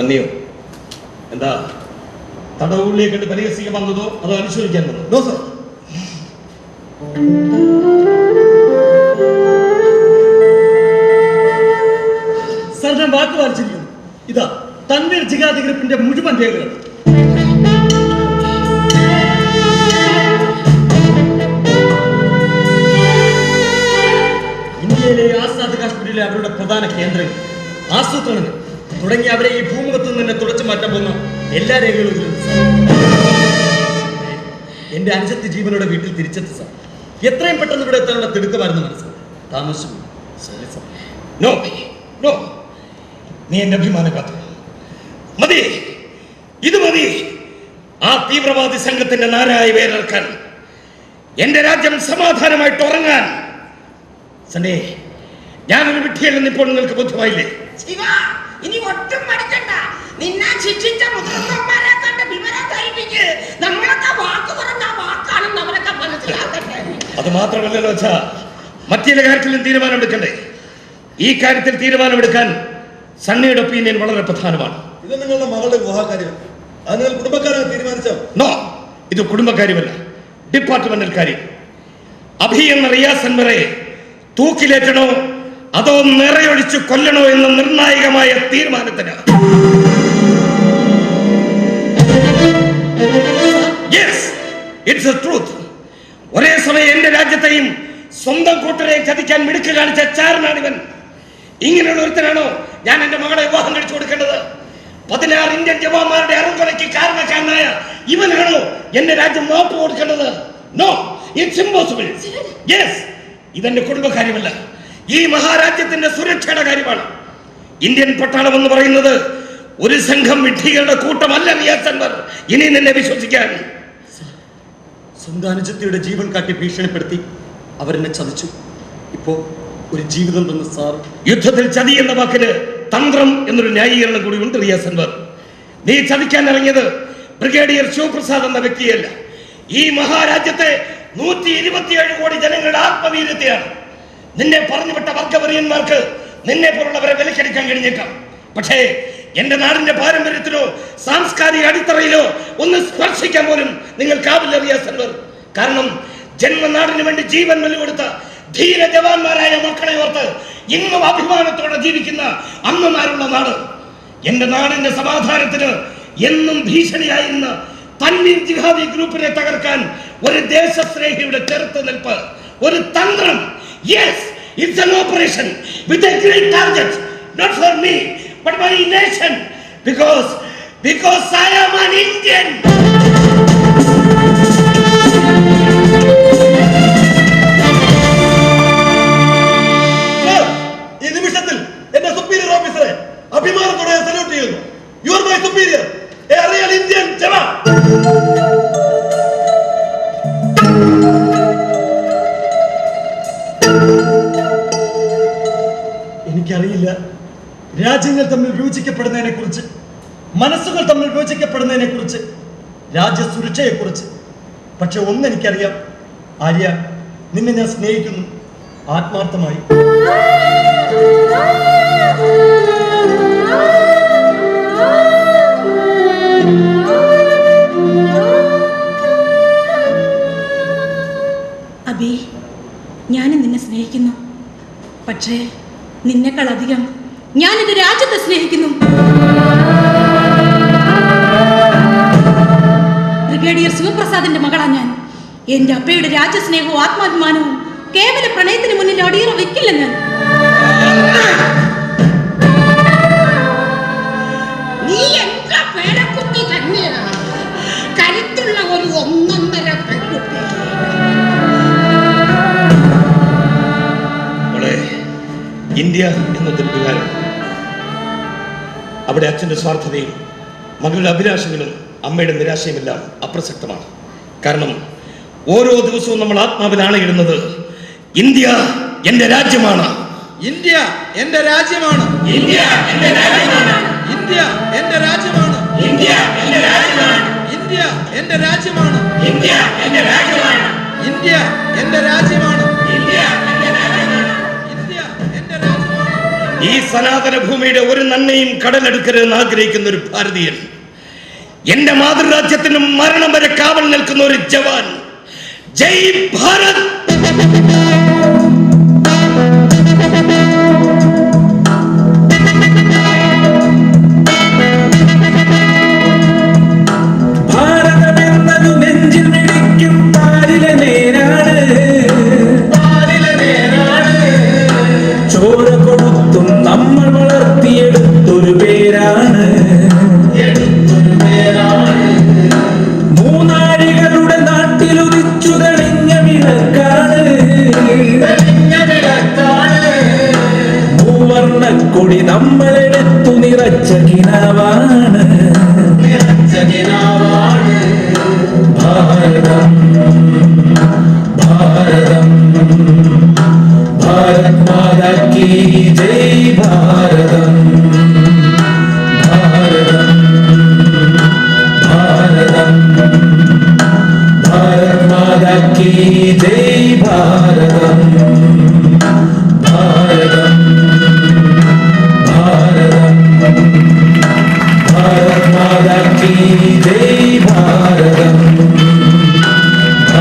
സന്നിയോ എന്താ? തടവുള്ളിയെ പരിഹസിക്കാൻ വന്നതോ? അതോ അനുശോചിക്കാൻ വന്നതോ? നോ സർ സാർ ഞാൻ വാക്ക് വായിച്ചിരിക്കുന്നു. ഇതാ തൻവീർ ജിഗാദി ഗ്രൂപ്പിന്റെ മുഴുവൻ രേഖകൾ. ഇന്ത്യയിലെ ആസാദ് കാശ്മീരിലെ അവരുടെ പ്രധാന കേന്ദ്രങ്ങൾ ആസൂത്രണങ്ങൾ. തുടങ്ങി അവരെ ഈ ഭൂമുഖത്ത് നിന്ന് തുടച്ചു മാറ്റാൻ പോകുന്ന. എല്ലാ രേഖകളും എന്റെ അനുജത്തി ജീവനോടെ വീട്ടിൽ തിരിച്ചെത്തി സാർ. എത്രയും പെട്ടെന്ന് ഇവിടെ എത്താനുള്ള തിടുക്കമായിരുന്നു മനസ്സിൽ താമസം സോറി സാർ നോ നോ നീ എന്റെ അഭിമാനം കാത്തു. മതി. ഇത് മതി. ആ തീവ്രവാദി സംഘത്തിന്റെ നാരായ വേരർക്കാൻ എന്റെ രാജ്യം സമാധാനമായിട്ട് ഉറങ്ങാൻ. സണ്ടേ ഞാനൊരു വിട്ടിയല്ലെന്ന് ഇപ്പോൾ നിങ്ങൾക്ക് ബോധ്യമായില്ലേ ശിവ! ഇനി ഒട്ടും മടിക്കണ്ട. നിന്നെ ശിക്ഷിച്ച മുതിർന്നവന്മാരെ കണ്ട് വിവരം ധരിപ്പിക്ക്. നമ്മളൊക്കെ വാക്ക് പറഞ്ഞ വാക്കാണെന്ന് അവരൊക്കെ മനസ്സിലാക്കട്ടെ. അത് മാത്രമല്ലല്ലോ അച്ഛാ. മറ്റേ കാര്യത്തിലും തീരുമാനമെടുക്കണ്ടേ ഈ കാര്യത്തിൽ തീരുമാനമെടുക്കാൻ സണ്ണിയുടെ ഒപ്പീനിയൻ വളരെ പ്രധാനമാണ്. ഇത് നിങ്ങളുടെ മകളുടെ വിവാഹകാര്യം അത് നിങ്ങൾ കുടുംബക്കാരെ തീരുമാനിച്ചോ നോ ഇത് കുടുംബകാര്യമല്ല. ഡിപ്പാർട്ട്മെന്റൽ കാര്യം. അഭി എന്ന റിയാസ് അൻവറെ തൂക്കിലേറ്റണോ? അതോ നിറയൊഴിച്ച് കൊല്ലണോ എന്ന നിർണായകമായ തീരുമാനത്തിന്? ഇറ്റ്സ് ട്രൂത്ത് ഒരേ സമയം എന്റെ രാജ്യത്തെയും സ്വന്തം കൂട്ടരെ ചതിക്കാൻ മിടുക്ക് കാണിച്ച ചാരനാണിവൻ. ഇങ്ങനെയുള്ള ഒരുത്തനാണോ ഞാൻ എന്റെ മകളെ വിവാഹം കഴിച്ചു കൊടുക്കേണ്ടത്? പതിനാറ് ഇന്ത്യൻ ജവാന്മാരുടെ അറുകൊലയ്ക്ക് കാരണക്കാരനായ ഇവനാണോ എന്റെ രാജ്യം മാപ്പ് കൊടുക്കേണ്ടത്? നോ ഇറ്റ്സ് ഇമ്പോസിബിൾ യെസ് ഇതെന്റെ കുടുംബകാര്യമല്ല. ഈ മഹാരാജ്യത്തിന്റെ സുരക്ഷയുടെ കാര്യമാണ്. ഇന്ത്യൻ പട്ടാളം എന്ന് പറയുന്നത് ഒരു സംഘം വിഡ്ഢികളുടെ കൂട്ടമല്ല റിയാസ് ഇനി നിന്നെ വിശ്വസിക്കാൻ. സ്വന്തം അനുജത്തിയുടെ ജീവൻ കാട്ടി ഭീഷണിപ്പെടുത്തി അവരെന്നെ ചതിച്ചു. ഇപ്പോ ഒരു ജീവിതം തന്ന സാർ. യുദ്ധത്തിൽ ചതി എന്ന വാക്കിന് തന്ത്രം എന്നൊരു ന്യായീകരണം കൂടി ഉണ്ട് റിയാസൻവർ നീ ചതിക്കാൻ ഇറങ്ങിയത് ബ്രിഗേഡിയർ ശിവപ്രസാദ് എന്ന വ്യക്തിയല്ല. ഈ മഹാരാജ്യത്തെ നൂറ്റി ഇരുപത്തിയേഴ് കോടി ജനങ്ങളുടെ ആത്മവീര്യത്തെയാണ്. നിന്നെ പറഞ്ഞുവിട്ട വർഗവറിയന്മാർക്ക് നിന്നെ പോലുള്ളവരെ വിലക്കെടുക്കാൻ കഴിഞ്ഞേക്കാം. പക്ഷേ എന്റെ നാടിന്റെ പാരമ്പര്യത്തിലോ സാംസ്കാരിക അടിത്തറയിലോ ഒന്ന് സ്പർശിക്കാൻ പോലും നിങ്ങൾ റിയാസ് അൻവർ കാരണം ജന്മനാടിന് വേണ്ടി ജീവൻ വെല്ലുകൊടുത്ത ധീര ജവാന്മാരായ മക്കളെ ഓർത്ത് ഇന്നും അഭിമാനത്തോടെ ജീവിക്കുന്ന അമ്മമാരുള്ള നാട്. എന്റെ നാടിന്റെ സമാധാനത്തിന് എന്നും ഭീഷണിയായിരുന്ന തന്നീർ ജിഹാദി ഗ്രൂപ്പിനെ തകർക്കാൻ ഒരു ദേശസ്നേഹിയുടെ ചെറുത്ത് നിൽപ്പ് ഒരു തന്ത്രം Yes, it's an operation with a great target, not for me, but my nation, because because I am an Indian. രാജ്യങ്ങൾ തമ്മിൽ വിഭജിക്കപ്പെടുന്നതിനെ കുറിച്ച് മനസ്സുകൾ തമ്മിൽ വിഭജിക്കപ്പെടുന്നതിനെ കുറിച്ച് രാജ്യസുരക്ഷയെ കുറിച്ച് പക്ഷെ ഒന്നെനിക്കറിയാം ആര്യ നിന്നെ ഞാൻ സ്നേഹിക്കുന്നു. ആത്മാർത്ഥമായി. അബി ഞാനും നിന്നെ സ്നേഹിക്കുന്നു. പക്ഷേ നിന്നെക്കാൾ അധികം ഞാൻ എന്റെ രാജ്യത്തെ സ്നേഹിക്കുന്നു. ബ്രിഗേഡിയർ ശിവപ്രസാദിന്റെ മകളാണ് ഞാൻ. എന്റെ അപ്പയുടെ രാജ്യസ്നേഹവും ആത്മാഭിമാനവും കേവല പ്രണയത്തിന് മുന്നിൽ അടിയറ വെക്കില്ല ഞാൻ. നീ എന്റെ പേരക്കുട്ടി തന്നെയാ കരുത്തുള്ള ഒരു ഒന്നൊന്നര പെൺകുട്ടി. മോളെ ഇന്ത്യ എന്നതൊരു വികാരം അവിടെ അച്ഛന്റെ സ്വാർത്ഥതയും മകളുടെ അഭിലാഷങ്ങളും അമ്മയുടെ നിരാശയുമെല്ലാം അപ്രസക്തമാണ്. കാരണം ഓരോ ദിവസവും നമ്മൾ ആത്മാവിൽ ആളയിടുന്നത് ഇന്ത്യ എന്റെ രാജ്യമാണ്. ഇന്ത്യ എന്റെ രാജ്യമാണ്. ഇന്ത്യ എന്റെ രാജ്യമാണ്. ഈ സനാതന ഭൂമിയുടെ ഒരു നന്മയും കടലെടുക്കരുതെന്ന് ആഗ്രഹിക്കുന്ന ഒരു ഭാരതീയൻ. എന്റെ മാതൃരാജ്യത്തിന് മരണം വരെ കാവൽ നിൽക്കുന്ന ഒരു ജവാൻ. ജയ് ഭാരത്! മൂവർണക്കൊടി നമ്മളെടുത്തു നിറച്ച കിനാവാണ്.